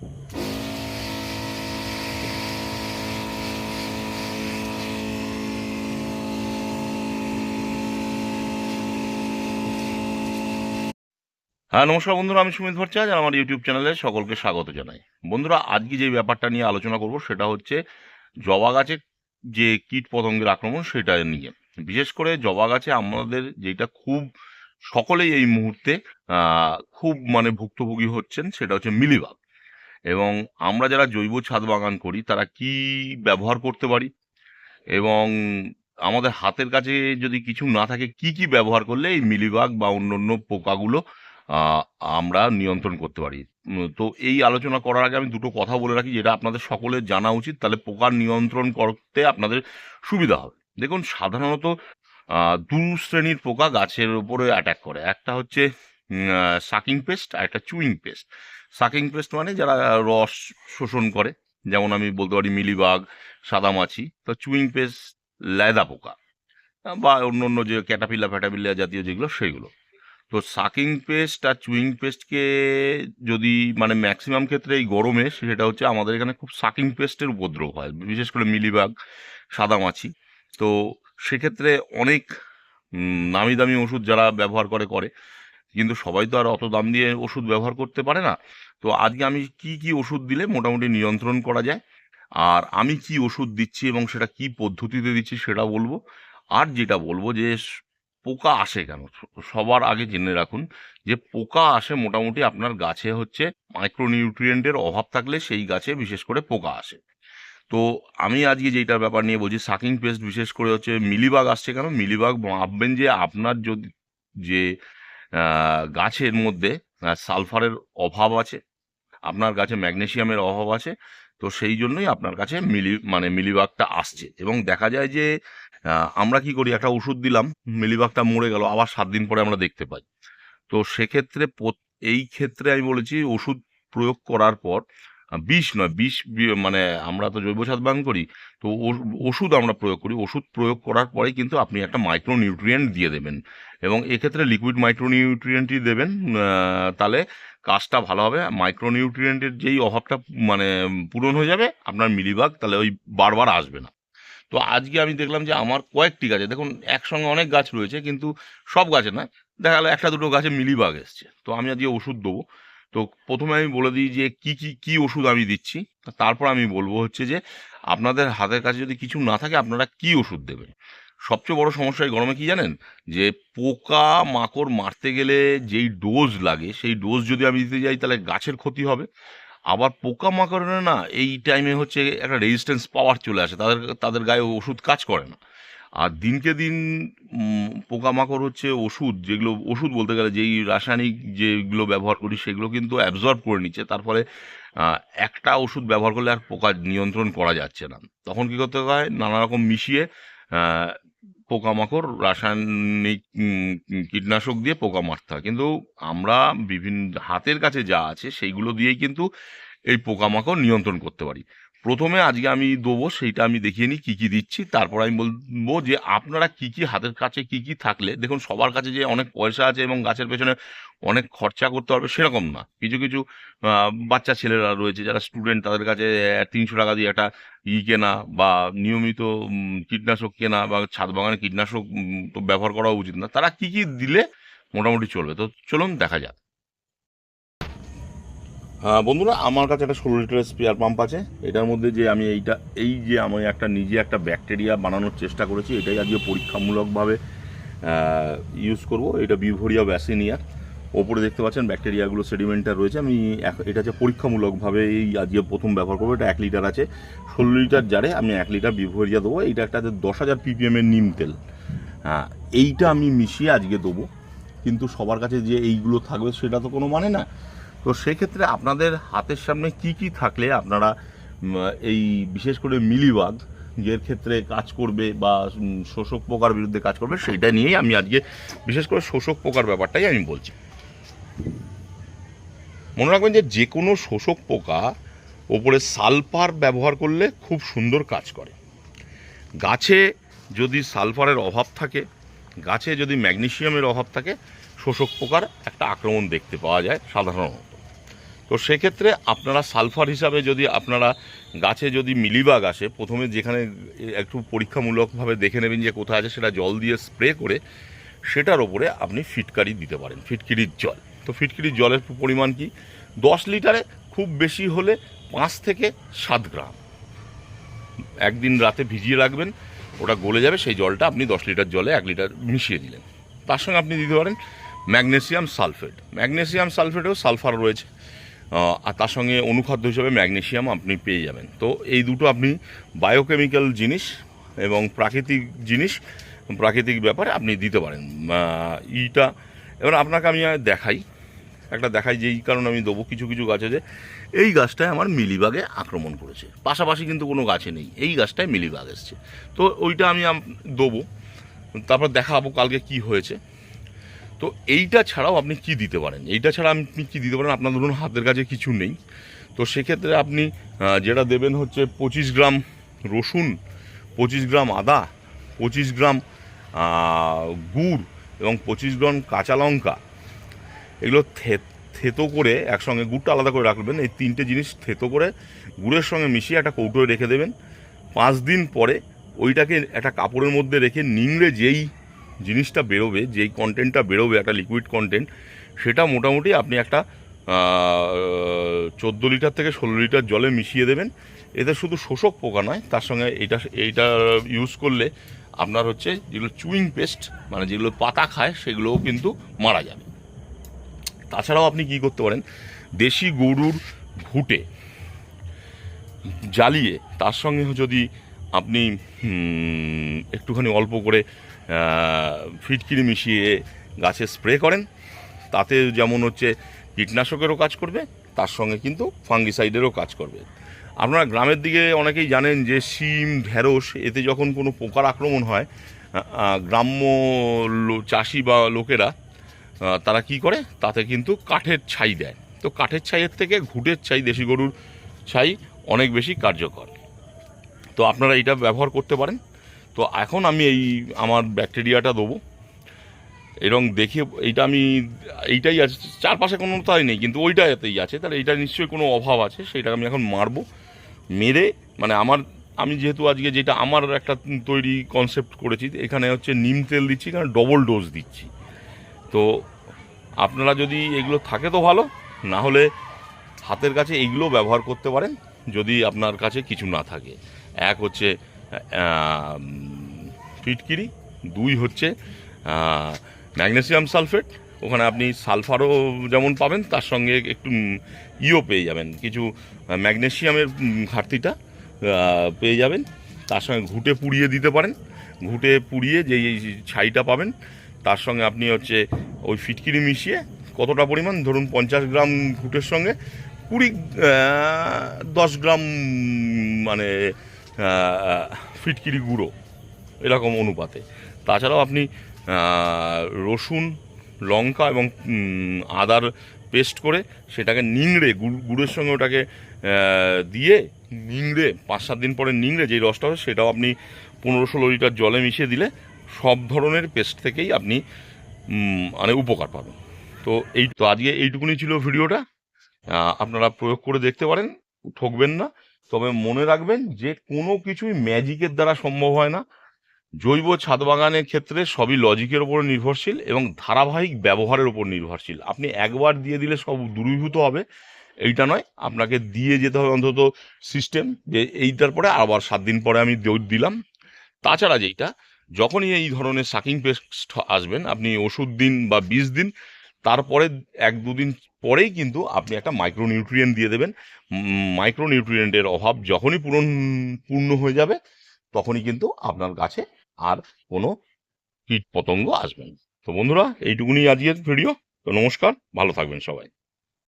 হ্যাঁ নমস্কার বন্ধুরা, আমি সুমিত ভট্টাচার্য আর আমার ইউটিউব চ্যানেলে সকলকে স্বাগত জানাই। বন্ধুরা, আজকে যে ব্যাপারটা নিয়ে আলোচনা করব সেটা হচ্ছে জবা গাছে যে কীট পতঙ্গের আক্রমণ সেটা নিয়ে। বিশেষ করে জবা গাছে আমাদের যেটা খুব সকলেই এই মুহূর্তে খুব মানে ভুক্তভোগী হচ্ছেন সেটা হচ্ছে মিলিবাগ। এবং আমরা যারা জৈব ছাদ বাগান করি, তারা কি ব্যবহার করতে পারি? এবং আমাদের হাতের কাছে যদি কিছু না থাকে, কি কি ব্যবহার করলে এই মিলিবাগ বা অন্যান্য পোকাগুলো আমরা নিয়ন্ত্রণ করতে পারি? তো এই আলোচনা করার আগে আমি দুটো কথা বলে রাখি, যেটা আপনাদের সকলের জানা উচিত। তাহলে পোকার নিয়ন্ত্রণ করতে আপনাদের সুবিধা হবে। দেখুন, সাধারণত দু শ্রেণির পোকা গাছের ওপরে অ্যাটাক করে। একটা হচ্ছে সাকিং পেস্ট আর একটা চুইং পেস্ট সাকিং পেস্ট মানে যারা রস শোষণ করে, যেমন আমি বলতে পারি মিলিবাগ, সাদামাছি, তো চুইং পেস্ট লেদা পোকা বা অন্য অন্য যে ক্যাটাপিল্লা ফ্যাটাপিল্লা জাতীয় যেগুলো সেগুলো তো সাকিং পেস্ট আর চুইং পেস্টকে যদি মানে ম্যাক্সিমাম ক্ষেত্রে এই গরমে, সেটা হচ্ছে আমাদের এখানে খুব সাকিং পেস্টের উপদ্রব হয়, বিশেষ করে মিলিবাগ, সাদামাছি। তো সেক্ষেত্রে অনেক নামি দামি ওষুধ যারা ব্যবহার করে করে কিন্তু সবাই তো আর অত দাম দিয়ে ওষুধ ব্যবহার করতে পারে না। তো আজকে আমি কি কি ওষুধ দিলে মোটামুটি নিয়ন্ত্রণ করা যায়? আর আমি কি ওষুধ দিচ্ছি এবং সেটা কি পদ্ধতিতে দিচ্ছি সেটা বলব। আর যেটা বলব যে, পোকা আসে কেন? সবার আগে জেনে রাখুন যে, পোকা আসে মোটামুটি আপনার গাছে হচ্ছে মাইক্রোনিউট্রিয়েন্টের অভাব থাকলে সেই গাছে বিশেষ করে পোকা আসে। তো আমি আজকে যেটার ব্যাপার নিয়ে বলছি সাকিং পেস্ট বিশেষ করে হচ্ছে মিলিবাগ আসছে কেন? মিলিবাগ ভাববেন যে, আপনার যদি যে গাছের মধ্যে সালফারের অভাব আছে, আপনার গাছে ম্যাগনেশিয়ামের অভাব আছে, তো সেই জন্যই আপনার কাছে মিলি মানে মিলিবাগটা আসছে। এবং দেখা যায় যে আমরা কি করি, একটা ওষুধ দিলাম, মিলিবাগটা মরে গেল, আবার সাত দিন পরে আমরা দেখতে পাই। তো সেক্ষেত্রে এই ক্ষেত্রে আমি বলেছি, ওষুধ প্রয়োগ করার পর বিষ নয়, বিষ মানে আমরা তো জৈব সার বাগান করি। তো ওষুধ আমরা প্রয়োগ করি। ওষুধ প্রয়োগ করার পরেই কিন্তু আপনি একটা মাইক্রো নিউট্রিয়েন্ট দিয়ে দেবেন এবং এক্ষেত্রে লিকুইড মাইক্রো নিউট্রিয়েন্টই দেবেন তাহলে কাজটা ভালো হবে। মাইক্রো নিউট্রিয়েন্টের যেই অভাবটা মানে পূরণ হয়ে যাবে, আপনার মিলিবাগ তাহলে ওই বারবার আসবে না। তো আজকে আমি দেখলাম যে আমার কয়েকটি গাছে, দেখুন, একসঙ্গে অনেক গাছ রয়েছে, কিন্তু সব গাছে না দেখা গেলো একটা দুটো গাছে মিলিবাগ এসছে। তো আমি আজকে ওষুধ দেবো। তো প্রথমে আমি বলে দিই যে কি কি কি ওষুধ আমি দিচ্ছি। তারপর আমি বলব হচ্ছে যে আপনাদের হাতের কাছে যদি কিছু না থাকে আপনারা কি ওষুধ দেবেন? সবচেয়ে বড় সমস্যা এই গরমে কি জানেন? যে পোকা মাকড় মারতে গেলে যেই ডোজ লাগে, সেই ডোজ যদি আমি দিতে যাই তাহলে গাছের ক্ষতি হবে। আবার পোকা মাকড়ের না এই টাইমে হচ্ছে একটা রেজিস্ট্যান্স পাওয়ার চলে আসে। তাদের তাদের গায়ে ওষুধ কাজ করে না। আর দিনকে দিন পোকামাকড় হচ্ছে ওষুধ, যেগুলো, ওষুধ বলতে গেলে যেই রাসায়নিক যেগুলো ব্যবহার করি সেগুলো কিন্তু অ্যাবজর্ব করে নিচ্ছে। তার ফলে একটা ওষুধ ব্যবহার করলে আর পোকা নিয়ন্ত্রণ করা যাচ্ছে না। তখন কি করতে হয়? নানা রকম মিশিয়ে পোকামাকড়, রাসায়নিক কীটনাশক দিয়ে পোকা মারতে হয়। কিন্তু আমরা বিভিন্ন হাতের কাছে যা আছে, সেইগুলো দিয়েই কিন্তু এই পোকামাকড় নিয়ন্ত্রণ করতে পারি। প্রথমে আজকে আমি দেবো, সেইটা আমি দেখিয়ে নিই, কী কী দিচ্ছি, তারপর আমি বলব যে আপনারা কি কি হাতের কাছে কি কি থাকলে, দেখুন সবার কাছে যে অনেক পয়সা আছে এবং গাছের পেছনে অনেক খরচা করতে পারবে সেরকম না। কিছু কিছু বাচ্চা ছেলেরা রয়েছে, যারা স্টুডেন্ট তাদের কাছে তিনশো টাকা দিয়ে একটা ই কেনা বা নিয়মিত কীটনাশক কেনা বা ছাদ বাগানে কীটনাশক তো ব্যবহার করা উচিত না। তারা কি কি দিলে মোটামুটি চলবে, তো চলুন দেখা যাক। বন্ধুরা, আমার কাছে একটা ষোলো লিটারের স্পেয়ার পাম্প আছে। এটার মধ্যে যে আমি এইটা, এই যে আমি একটা, নিজে একটা ব্যাকটেরিয়া বানানোর চেষ্টা করেছি, এটাই আজকে পরীক্ষামূলকভাবে ইউজ করব। এটা বিভোরিয়া ব্যাসিনিয়ার ওপরে দেখতে পাচ্ছেন ব্যাকটেরিয়াগুলো সেডিমেন্টার রয়েছে। আমি এটা হচ্ছে পরীক্ষামূলকভাবে এই আজকে প্রথম ব্যবহার করব। এটা এক লিটার আছে। ষোলো লিটার জারে আমি এক লিটার বিভোরিয়া দেবো। এইটা একটা দশ হাজার পিপিএমের নিম তেল। হ্যাঁ এইটা আমি মিশিয়ে আজকে দেবো। কিন্তু সবার কাছে যে এইগুলো থাকবে, সেটা তো কোনো মানে না। তো সেক্ষেত্রে আপনাদের হাতের সামনে কি কি থাকলে আপনারা এই বিশেষ করে মিলিবাগ, এর ক্ষেত্রে কাজ করবে বা শোষক পোকার বিরুদ্ধে কাজ করবে সেইটা নিয়েই আমি আজকে বিশেষ করে শোষক পোকার ব্যাপারটাই আমি বলছি। মনে রাখবেন যে যে কোনো শোষক পোকা ওপরে সালফার ব্যবহার করলে খুব সুন্দর কাজ করে। গাছে যদি সালফারের অভাব থাকে, গাছে যদি ম্যাগনেশিয়ামের অভাব থাকে, শোষক পোকার একটা আক্রমণ দেখতে পাওয়া যায় সাধারণত। তো সেক্ষেত্রে আপনারা সালফার হিসাবে যদি আপনারা গাছে যদি মিলিবাগ আসে, প্রথমে যেখানে একটু পরীক্ষামূলকভাবে দেখে নেবেন যে কোথায় আছে, সেটা জল দিয়ে স্প্রে করে সেটার ওপরে আপনি ফিটকারি দিতে পারেন, ফিটকিরির জল। তো ফিটকিরির জলের পরিমাণ কি? দশ লিটারে খুব বেশি হলে পাঁচ থেকে সাত গ্রাম। একদিন রাতে ভিজিয়ে রাখবেন, ওটা গলে যাবে, সেই জলটা আপনি দশ লিটার জলে এক লিটার মিশিয়ে দিলেন। তার সঙ্গে আপনি দিতে পারেন ম্যাগনেসিয়াম সালফেট। ম্যাগনেসিয়াম সালফেটেও সালফার রয়েছে। আর তার সঙ্গে অনুখাদ্য হিসেবে ম্যাগনেসিয়াম আপনি পেয়ে যাবেন। তো এই দুটো আপনি বায়োকেমিক্যাল জিনিস এবং প্রাকৃতিক জিনিস, প্রাকৃতিক ব্যাপারে আপনি দিতে পারেন। ইটা এবার আপনাকে আমি দেখাই, একটা দেখাই যেই কারণে আমি দেবো কিছু কিছু গাছ আছে। এই গাছটায় আমার মিলিবাগে আক্রমণ করেছে। পাশাপাশি কিন্তু কোনো গাছে নেই। এই গাছটায় মিলিবাগ এসছে। তো ওইটা আম- দেবো। তারপর দেখাবো কালকে কি হয়েছে। তো এইটা ছাড়াও আপনি কি দিতে পারেন? এইটা ছাড়া আপনি কি দিতে পারেন? আপনার ধরুন হাতের কাছে কিছু নেই। তো সেক্ষেত্রে আপনি যেটা দেবেন হচ্ছে পঁচিশ গ্রাম রসুন, পঁচিশ গ্রাম আদা, পঁচিশ গ্রাম গুড় এবং পঁচিশ গ্রাম কাঁচা লঙ্কা। এগুলো থে- থেতো করে একসঙ্গে গুড়টা আলাদা করে রাখবেন। এই তিনটে জিনিস থেতো করে গুড়ের সঙ্গে মিশিয়ে একটা কৌটোয় রেখে দেবেন। পাঁচ দিন পরে ওইটাকে একটা কাপড়ের মধ্যে রেখে নিংড়ে যেই জিনিসটা বেরোবে, যেই কন্টেন্টটা বেরোবে, একটা লিকুইড কন্টেন্ট সেটা মোটামুটি আপনি একটা চোদ্দ লিটার থেকে ষোলো লিটার জলে মিশিয়ে দেবেন। এতে শুধু শোষক পোকা নয়, তার সঙ্গে এইটা এইটা ইউজ করলে আপনার হচ্ছে যেগুলো চুইং পেস্ট মানে যেগুলো পাতা খায়, সেগুলোও কিন্তু মারা যাবে। তাছাড়াও আপনি কি করতে পারেন, দেশি গরুর ঘুটে জ্বালিয়ে, তার সঙ্গে যদি আপনি একটুখানি অল্প করে ফিটকিরি মিশিয়ে গাছে স্প্রে করেন। তাতে যেমন হচ্ছে কীটনাশকেরও কাজ করবে, তার সঙ্গে কিন্তু ফাঙ্গিসাইডেরও কাজ করবে। আপনারা গ্রামের দিকে অনেকেই জানেন যে শিম, ঢেঁড়স, এতে যখন কোনো পোকার আক্রমণ হয় গ্রাম্য চাষি বা লোকেরা তারা কি করে? তাতে কিন্তু কাঠের ছাই দেয়। তো কাঠের ছাইয়ের থেকে ঘুটের ছাই, দেশি গরুর ছাই অনেক বেশি কার্যকর। তো আপনারা এটা ব্যবহার করতে পারেন। তো এখন আমি এই আমার ব্যাকটেরিয়াটা দেবো। এবং দেখে এইটা আমি, এইটাই আছে, চারপাশে কোনো তাই নেই, কিন্তু ওইটাতেই আছে। তাহলে এইটা নিশ্চয়ই কোনো অভাব আছে সেটা আমি এখন মারবো। মেরে মানে আমার, আমি যেহেতু আজকে যেটা আমার একটা তৈরি কনসেপ্ট করেছি, এখানে হচ্ছে নিম তেল দিচ্ছি এখানে ডবল ডোজ দিচ্ছি। তো আপনারা যদি এগুলো থাকে তো ভালো, না হলে হাতের কাছে এইগুলো ব্যবহার করতে পারেন, যদি আপনার কাছে কিছু না থাকে। এক হচ্ছে ফিটকিরি দুই হচ্ছে ম্যাগনেসিয়াম সালফেট। ওখানে আপনি সালফারও যেমন পাবেন তার সঙ্গে একটু ইও পেয়ে যাবেন। কিছু আহ, ম্যাগনেসিয়ামের ঘাটতিটা পেয়ে যাবেন। তার সঙ্গে ঘুটে পুড়িয়ে দিতে পারেন। ঘুটে পুড়িয়ে যে এই ছাইটা পাবেন তার সঙ্গে আপনি হচ্ছে ওই ফিটকিরি মিশিয়ে কতটা পরিমাণ ধরুন পঞ্চাশ গ্রাম ঘুটের সঙ্গে কুড়ি দশ গ্রাম মানে ফিটকিরি গুঁড়ো, এরকম অনুপাতে। তাছাড়াও আপনি রসুন, লঙ্কা এবং আদার পেস্ট করে সেটাকে নিংড়ে, গুড়- গুড়ের সঙ্গে ওটাকে দিয়ে নিংড়ে, পাঁচ সাত দিন পরে নিংড়ে যেই রসটা হয় সেটাও আপনি পনেরো ষোলো লিটার জলে মিশিয়ে দিলে সব ধরনের পেস্ট থেকেই আপনি মানে উপকার পাবেন। তো এই, তো আজকে এইটুকুনি ছিল ভিডিওটা। আপনারা প্রয়োগ করে দেখতে পারেন, ঠকবেন না। তবে মনে রাখবেন যে কোনো কিছুই ম্যাজিকের দ্বারা সম্ভব হয় না। জৈব ছাদ বাগানের ক্ষেত্রে সবই লজিকের উপর নির্ভরশীল এবং ধারাবাহিক ব্যবহারের উপর নির্ভরশীল। আপনি একবার দিয়ে দিলে সব দূরীভূত হবে। এইটা নয়, আপনাকে দিয়ে যেতে হবে অন্তত সিস্টেম যে এইটার পরে আবার সাত দিন পরে আমি দিলাম। তাছাড়া যেইটা, যখনই এই ধরনের সাকিং পেস্ট আসবেন, আপনি ওষুধ দিন বা বীজ দিন তারপরে এক দুদিন পরেই কিন্তু আপনি একটা মাইক্রোনিউট্রিয়েন্ট দিয়ে দেবেন। মাইক্রোনিউট্রিয়েন্টের অভাব যখনই পূরণ, পূর্ণ হয়ে যাবে, তখনই কিন্তু আপনার গাছে আর কোনো কীট পতঙ্গ আসবে না। তো বন্ধুরা, এইটুকুনি আজকের ভিডিও তো নমস্কার, ভালো থাকবেন সবাই।